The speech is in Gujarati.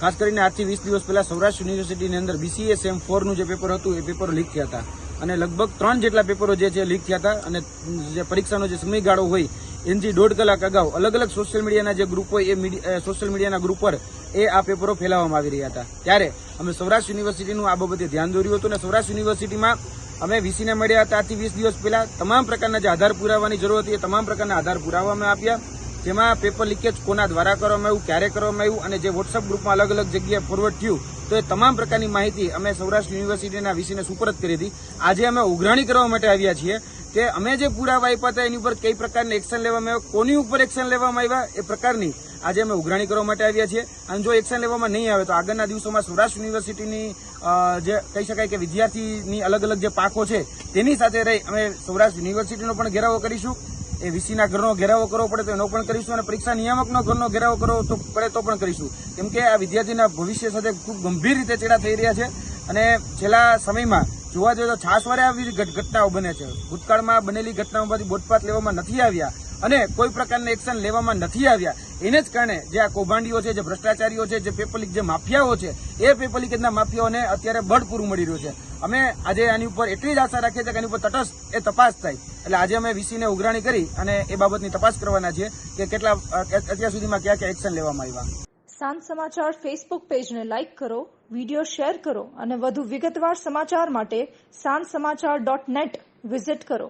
ખાસ કરીને આજથી વીસ દિવસ પહેલા સૌરાષ્ટ્ર યુનિવર્સિટીની અંદર બીસીએ સેમ ફોરનું જે પેપર હતું, એ પેપર લીક થયા હતા. અને લગભગ ત્રણ જેટલા પેપરો જે છે લીક થયા હતા. અને જે પરીક્ષાનો જે સમયગાળો હોય, એનથી દોઢ કલાક અગાઉ અલગ અલગ સોશિયલ મીડિયાના જે ગ્રુપ હોય, એ સોશિયલ મીડિયાના ગ્રુપ પર એ આ પેપરો ફેલાવવામાં આવી રહ્યા હતા. ત્યારે અમે સૌરાષ્ટ્ર યુનિવર્સિટીનું આ બાબતે ધ્યાન દોર્યું હતું અને સૌરાષ્ટ્ર યુનિવર્સિટીમાં અમે વીસીને મળ્યા હતા. આજથી વીસ દિવસ પહેલા તમામ પ્રકારના જે આધાર પુરાવાની જરૂર હતી, એ તમામ પ્રકારના આધાર પુરાવા અમે આપ્યા જેમાં પેપર લીકેજ કોના દ્વારા કરવામાં આવ્યું, ક્યારે કરવામાં આવ્યું અને જે વોટ્સઅપ ગ્રુપમાં અલગ અલગ જગ્યાએ ફોરવર્ડ થયું, તો એ તમામ પ્રકારની માહિતી અમે સૌરાષ્ટ્ર યુનિવર્સિટીના વીસીને સુપરત કરી હતી. આજે અમે ઉઘરાણી કરવા માટે આવ્યા છીએ કે અમે જે પુરાવા આપ્યા હતા એની ઉપર કઈ પ્રકારની એક્શન લેવામાં આવ્યો, કોની ઉપર એક્શન લેવામાં આવ્યા એ પ્રકારની આજે અમે ઉઘરાણી કરવા માટે આવ્યા છીએ. અને જો એક્શન લેવામાં નહીં આવે તો આગળના દિવસોમાં સૌરાષ્ટ્ર યુનિવર્સિટીની જે કહી શકાય કે વિદ્યાર્થીની અલગ અલગ જે પાકો છે તેની સાથે રહી અમે સૌરાષ્ટ્ર યુનિવર્સિટીનો પણ ઘેરાવો કરીશું. એ વીસીના ઘરનો ઘેરાવો કરવો પડે તો એનો પણ કરીશું અને પરીક્ષા નિયામકનો ઘરનો ઘેરાવો કરવો તો પડે તો પણ કરીશું. કેમ કે આ વિદ્યાર્થીના ભવિષ્ય સાથે ખૂબ ગંભીર રીતે ચેડા થઈ રહ્યા છે અને છેલ્લા સમયમાં જોવા જઈએ તો છાસવારે આવી ઘટનાઓ બને છે. ભૂતકાળમાં બનેલી ઘટનાઓમાંથી બોધપાત લેવામાં નથી આવ્યા અને કોઈ પ્રકારના એક્શન લેવામાં નથી આવ્યા. એને જ કારણે જે આ કૌભાંડીઓ છે, જે ભ્રષ્ટાચારીઓ છે, જે પેપલિક જે માફિયાઓ છે, એ પેપર લીકેજના માફિયાઓને અત્યારે બળ પૂરું મળી રહ્યું છે. અમે આજે આની ઉપર એટલી જ આશા રાખીએ છીએ કે આની ઉપર તટસ્થ એ તપાસ થાય. એટલે આજે અમે વીસીને ઉઘરાણી કરી અને એ બાબતની તપાસ કરવાના છીએ કે કેટલા, અત્યાર સુધીમાં કયા કયા એક્શન લેવામાં આવ્યા. સાંજ સમાચાર ફેસબુક પેજને લાઇક કરો વિડિયો શેર કરો અને વધુ વિગતવાર સમાચાર માટે સાંજ સમાચાર ડોટ નેટ વિઝિટ કરો.